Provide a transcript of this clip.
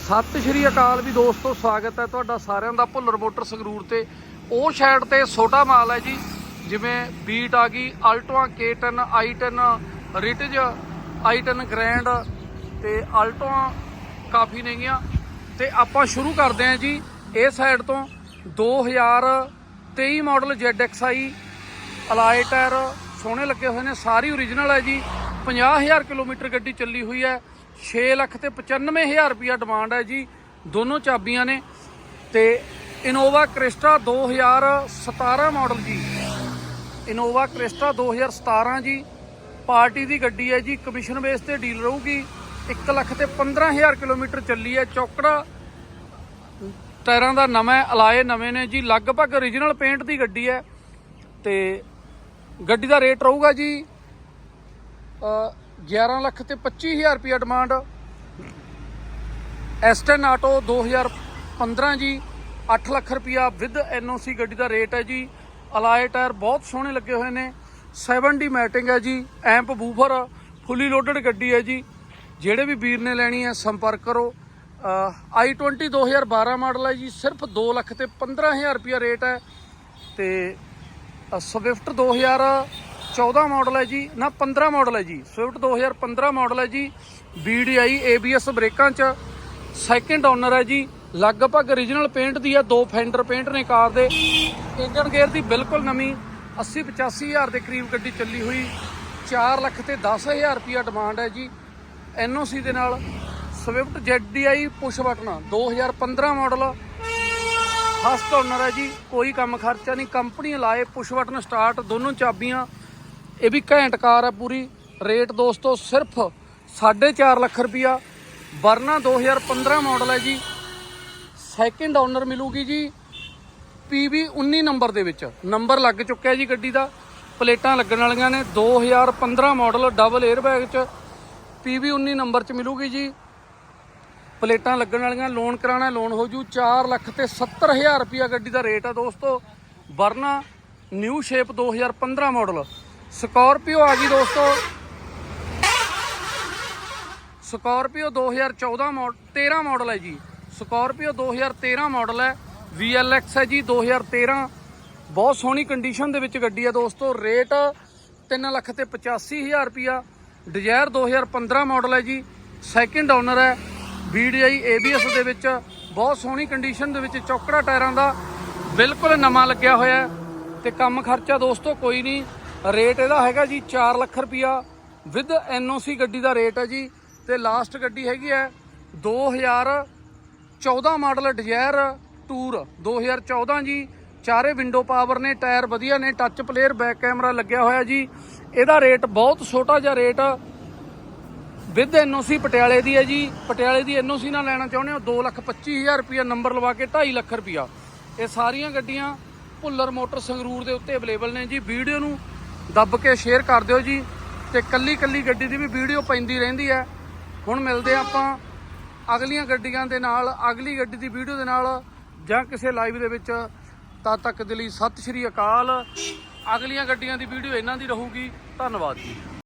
ਸਤਿ ਸ਼੍ਰੀ ਅਕਾਲ ਵੀ ਦੋਸਤੋ, ਸਵਾਗਤ ਹੈ ਤੁਹਾਡਾ ਸਾਰਿਆਂ ਦਾ ਭੁੱਲਰ ਮੋਟਰ ਸੰਗਰੂਰ ਤੇ। ਉਹ ਸਾਈਡ ਤੇ ਛੋਟਾ ਮਾਲ ਹੈ ਜੀ, ਜਿਵੇਂ ਬੀਟ ਆ ਗਈ ਅਲਟੋਆ K10 i10 ਰਿਟਜ i10 ਗ੍ਰੈਂਡ ਤੇ ਅਲਟੋਆ ਕਾਫੀ ਨੇਗੀਆਂ ਤੇ ਆਪਾਂ ਸ਼ੁਰੂ ਕਰਦੇ ਹਾਂ ਜੀ, ਇਹ ਸਾਈਡ ਤੋਂ 2023 ਮਾਡਲ ZXi ਅਲਾਈ ਟਾਇਰ ਸੋਹਣੇ ਲੱਗੇ ਹੋਏ ਨੇ, ਸਾਰੀ ਓਰੀਜਨਲ ਹੈ ਜੀ। 50000 ਕਿਲੋਮੀਟਰ ਗੱਡੀ ਚੱਲੀ ਹੋਈ ਹੈ। 6 ਲੱਖ ਤੇ 95000 ਰੁਪਿਆ ਡਿਮਾਂਡ ਹੈ ਜੀ। ਦੋਨੋਂ ਚਾਬੀਆਂ ਨੇ ਤੇ ਇਨੋਵਾ ਕ੍ਰਿਸਟਾ 2017 ਮਾਡਲ ਜੀ। ਇਨੋਵਾ ਕ੍ਰਿਸਟਾ 2017 ਜੀ, ਪਾਰਟੀ ਦੀ ਗੱਡੀ ਹੈ ਜੀ ਕਮਿਸ਼ਨ ਬੇਸ ਤੇ ਡੀਲ ਰਹੂਗੀ। 1 ਲੱਖ ਤੇ 15000 ਕਿਲੋਮੀਟਰ ਚੱਲੀ ਹੈ ਚੌਕੜਾ। ਟਾਇਰਾਂ ਦਾ ਨਵਾਂ ਅਲਾਏ ਨਵੇਂ ਨੇ ਜੀ। ਲਗਭਗ origignal ਪੇਂਟ ਦੀ ਗੱਡੀ ਹੈ ਤੇ ਗੱਡੀ ਦਾ ਰੇਟ ਰਹੂਗਾ ਜੀ 11 ਲੱਖ ਤੇ 25000 ਰੁਪਿਆ ਡਿਮਾਂਡ ਐਸਟਨ ਆਟੋ 2015 ਜੀ 8 ਲੱਖ ਰੁਪਿਆ ਵਿਦ ਐਨਓਸੀ ਗੱਡੀ ਦਾ ਰੇਟ ਹੈ ਜੀ। ਅਲਾਏ ਟਾਇਰ ਬਹੁਤ ਸੋਹਣੇ ਲੱਗੇ ਹੋਏ ਨੇ। 7D ਮੈਟਿੰਗ ਹੈ ਜੀ ਐਂਪ ਬੂਫਰ ਫੁੱਲੀ ਲੋਡਡ ਗੱਡੀ ਹੈ ਜੀ। ਜਿਹੜੇ ਵੀ ਵੀਰ ਨੇ ਲੈਣੀ ਹੈ, ਸੰਪਰਕ ਕਰੋ। i20 2012 ਮਾਡਲ ਹੈ ਜੀ, ਸਿਰਫ 2 ਲੱਖ ਤੇ 15000 ਰੁਪਿਆ ਰੇਟ ਹੈ। ਤੇ ਸਵਿਫਟ 2014 ਮਾਡਲ ਹੈ ਜੀ, ਨਾ 15 ਮਾਡਲ ਹੈ ਜੀ। ਸਵਿਫਟ 2015 ਮਾਡਲ ਹੈ ਜੀ। BDI ABS ਬ੍ਰੇਕਾਂ ਚ ਸੈਕਿੰਡ ਓਨਰ ਹੈ ਜੀ। ਲਗਭਗ origignal ਪੇਂਟ ਦੀ ਹੈ, ਦੋ ਫੈਂਡਰ ਪੇਂਟ ਨੇ ਕਾਰ ਦੇ। ਇੰਜਨ ਗੇਅਰ ਦੀ ਬਿਲਕੁਲ ਨਵੀਂ 80 85000 ਦੇ ਕਰੀਬ ਗੱਡੀ ਚੱਲੀ ਹੋਈ। 4 ਲੱਖ ਤੇ 10000 ਰੁਪਿਆ ਡਿਮਾਂਡ ਹੈ ਜੀ। NOC ਦੇ ਨਾਲ Swift ZDI push button 2015 model first owner ਹੈ ਜੀ। ਕੋਈ ਕੰਮ ਖਰਚਾ ਨਹੀਂ, ਕੰਪਨੀ ਲਾਏ ਪੁਸ਼ ਬਟਨ ਸਟਾਰਟ ਦੋਨੋਂ ਚਾਬੀਆਂ। ਇਹ ਵੀ ਘੈਂਟ ਕਾਰ ਹੈ ਪੂਰੀ। ਰੇਟ ਦੋਸਤੋ ਸਿਰਫ 4.5 ਲੱਖ ਰੁਪਿਆ ਵਰਨਾ 2015 ਮਾਡਲ ਹੈ ਜੀ। ਸੈਕਿੰਡ ਓਨਰ ਮਿਲੂਗੀ ਜੀ PV 19 ਨੰਬਰ ਦੇ ਵਿੱਚ। ਨੰਬਰ ਲੱਗ ਚੁੱਕਿਆ ਜੀ ਗੱਡੀ ਦਾ। ਪਲੇਟਾਂ ਲੱਗਣ ਵਾਲੀਆਂ ਨੇ। 2015 ਮਾਡਲ ਡਬਲ 에ਅਰ ਬੈਗ ਚ PV 19 ਨੰਬਰ ਚ ਮਿਲੂਗੀ ਜੀ। ਪਲੇਟਾਂ ਲੱਗਣ ਵਾਲੀਆਂ ਲੋਨ ਕਰਾਣਾ ਲੋਨ ਹੋ ਜੂ। 4 ਲੱਖ ਤੇ 70000 ਰੁਪਿਆ ਗੱਡੀ ਦਾ ਰੇਟ ਆ ਦੋਸਤੋ। Verna new shape 2015 model Scorpio ਆ ਗਈ ਦੋਸਤੋ। ਸਕਾਰਪੀਓ 2014 ਮਾਡਲ 13 ਮਾਡਲ ਹੈ ਜੀ। ਸਕਾਰਪੀਓ 2013 ਮਾਡਲ ਹੈ। VLX ਹੈ ਜੀ 2013 ਬਹੁਤ ਸੋਹਣੀ ਕੰਡੀਸ਼ਨ ਦੇ ਵਿੱਚ ਗੱਡੀ ਹੈ ਦੋਸਤੋ। ਰੇਟ 3 ਲੱਖ ਤੇ 85000 ਰੁਪਿਆ ਡਿਜ਼ਾਇਰ 2015 ਮਾਡਲ ਹੈ ਜੀ। ਸੈਕਿੰਡ ਓਨਰ ਹੈ। VDI ABS ਦੇ ਵਿੱਚ ਬਹੁਤ ਸੋਹਣੀ ਕੰਡੀਸ਼ਨ ਦੇ ਵਿੱਚ ਚੌਕੜਾ ਟਾਇਰਾਂ ਦਾ ਬਿਲਕੁਲ ਨਵਾਂ ਲੱਗਿਆ ਹੋਇਆ ਹੈ। ਤੇ ਕੰਮ ਖਰਚਾ ਦੋਸਤੋ ਕੋਈ ਨਹੀਂ। ਰੇਟ ਇਹਦਾ ਹੈਗਾ ਜੀ 4 ਲੱਖ ਰੁਪਿਆ ਵਿਦ NOC ਗੱਡੀ ਦਾ ਰੇਟ ਹੈ ਜੀ। ਤੇ ਲਾਸਟ ਗੱਡੀ ਹੈਗੀ ਹੈ 2014 ਮਾਡਲ ਡਿਜ਼ਾਇਰ ਟੂਰ। 2014 ਜੀ, ਚਾਰੇ ਵਿੰਡੋ ਪਾਵਰ ਨੇ, ਟਾਇਰ ਵਧੀਆ ਨੇ ਟੱਚ ਪਲੇਅਰ ਬੈਕ ਕੈਮਰਾ ਲੱਗਿਆ ਹੋਇਆ ਜੀ। ਇਹਦਾ ਰੇਟ ਬਹੁਤ ਛੋਟਾ ਜਿਹਾ ਰੇਟ ਵਿਦ ਐਨਓਸੀ ਪਟਿਆਲੇ ਦੀ ਹੈ ਜੀ। ਪਟਿਆਲੇ ਦੀ ਐਨਓਸੀ ਨਾਲ ਲੈਣਾ ਚਾਹੁੰਦੇ ਹੋ 225000 ਰੁਪਿਆ ਨੰਬਰ ਲਵਾ ਕੇ 2.5 ਲੱਖ ਰੁਪਿਆ ਇਹ ਸਾਰੀਆਂ ਗੱਡੀਆਂ ਭੁੱਲਰ ਮੋਟਰ ਸੰਗਰੂਰ ਦੇ ਉੱਤੇ ਅਵੇਲੇਬਲ ਨੇ ਜੀ। ਵੀਡੀਓ ਨੂੰ ਦੱਬ ਕੇ ਸ਼ੇਅਰ ਕਰ ਦਿਓ ਜੀ ਤੇ ਕੱਲੀ ਕੱਲੀ ਗੱਡੀ ਦੀ ਵੀ ਵੀਡੀਓ ਪੈਂਦੀ ਰਹਿੰਦੀ ਹੈ। ਹੁਣ ਮਿਲਦੇ ਹਾਂ ਆਪਾਂ ਅਗਲੀਆਂ ਗੱਡੀਆਂ ਦੇ ਨਾਲ, ਅਗਲੀ ਗੱਡੀ ਦੀ ਵੀਡੀਓ ਦੇ ਨਾਲ ਜਾਂ ਕਿਸੇ ਲਾਈਵ ਦੇ ਵਿੱਚ। ਤਦ ਤੱਕ ਦੇ ਲਈ ਸਤਿ ਸ਼੍ਰੀ ਅਕਾਲ। ਅਗਲੀਆਂ ਗੱਡੀਆਂ ਦੀ ਵੀਡੀਓ ਇਹਨਾਂ ਦੀ ਰਹੂਗੀ। ਧੰਨਵਾਦ ਜੀ।